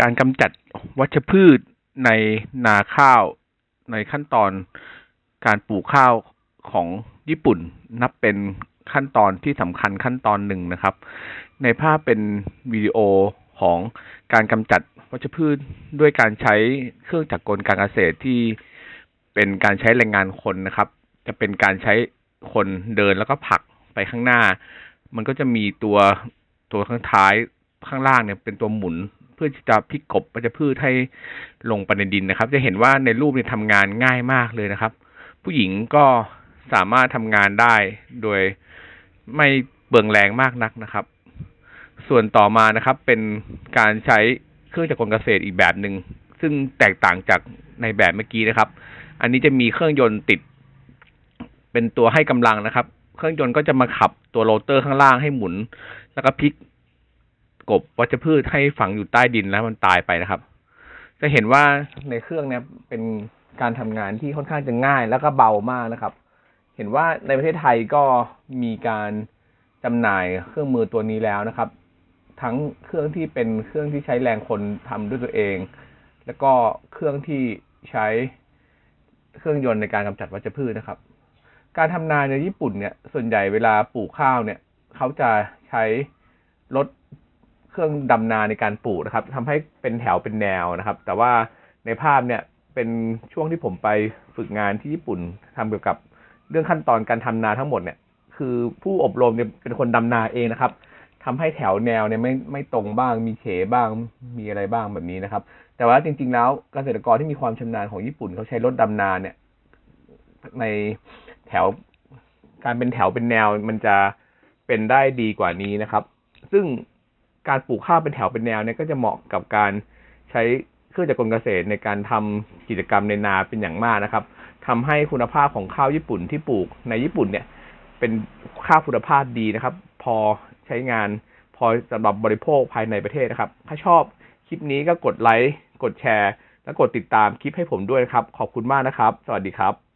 การกำจัดวัชพืชในนาข้าวในขั้นตอนการปลูกข้าวของญี่ปุ่น นับเป็นขั้นตอนที่สำคัญขั้นตอนหนึ่งนะครับ ในภาพเป็นวิดีโอของการกำจัดวัชพืชด้วยการใช้เครื่องจักรกลการเกษตรที่เป็นการใช้แรงงานคนนะครับ จะเป็นการใช้คนเดินแล้วก็ผลักไปข้างหน้า มันก็จะมีตัวตัวข้างท้ายข้างล่างเนี่ยเป็นตัวหมุน เพื่อที่จะพลิกกบวัชพืชให้ลงไปในดินนะครับ จะเห็นว่าในรูปเนี่ยทำงานง่ายมากเลยนะครับ ผู้หญิงก็สามารถทำงานได้โดยไม่เบืองแรงมากนักนะครับ ส่วนต่อมานะครับ เป็นการใช้เครื่องจักรกลเกษตรอีกแบบหนึ่งซึ่งแตกต่างจากในแบบเมื่อกี้นะครับ อันนี้จะมีเครื่องยนต์ติด เป็นตัวให้กำลังนะครับ เครื่องยนต์ก็จะมาขับตัวโรเตอร์ข้างล่างให้หมุน แล้วก็พลิก กบวัชพืชให้ฝังอยู่ใต้ดินแล้วมันตายไปนะครับ จะเห็นว่าในเครื่องเนี้ยเป็นการทำงานที่ค่อนข้างจะง่ายแล้วก็เบามากนะครับ เห็นว่าในประเทศไทยก็มีการจำหน่ายเครื่องมือตัวนี้แล้วนะครับ ทั้งเครื่องที่เป็นเครื่องที่ใช้แรงคนทำด้วยตัวเอง แล้วก็เครื่องที่ใช้เครื่องยนต์ในการกำจัดวัชพืชนะครับ การทำนาในญี่ปุ่นเนี่ยส่วนใหญ่เวลาปลูกข้าวเนี่ย เขาจะใช้รถ เครื่องดำนาในการปลูกนะครับทำให้เป็นแถวเป็นแนวนะครับ แต่ว่าในภาพเนี่ยเป็นช่วงที่ผมไปฝึกงานที่ญี่ปุ่นทำเกี่ยวกับเรื่องขั้นตอนการทำนาทั้งหมดเนี่ย คือผู้อบรมเนี่ยเป็นคนดำนาเองนะครับทำให้แถวแนวเนี่ยไม่ไม่ตรงบ้าง มีเฉบ้างมีอะไรบ้างแบบนี้นะครับ แต่ว่าจริง ๆ แล้วเกษตรกรที่มีความชำนาญของญี่ปุ่นเขาใช้รถดำนาเนี่ย ในแถวการเป็นแถวเป็นแนวมันจะเป็นได้ดีกว่านี้นะครับ ซึ่ง การปลูกข้าวเป็นแถวเป็นแนวเนี่ยก็จะเหมาะกับการใช้เครื่องจักรกลเกษตรในการทำกิจกรรมในนาเป็นอย่างมากนะครับทำให้คุณภาพของข้าวญี่ปุ่นที่ปลูกในญี่ปุ่นเนี่ย เป็นข้าวคุณภาพดีนะครับ พอใช้งานพอสำหรับบริโภคภายในประเทศนะครับ ถ้าชอบคลิปนี้ก็กดไลค์กดแชร์ และกดติดตามคลิปให้ผมด้วยนะครับ ขอบคุณมากนะครับ สวัสดีครับ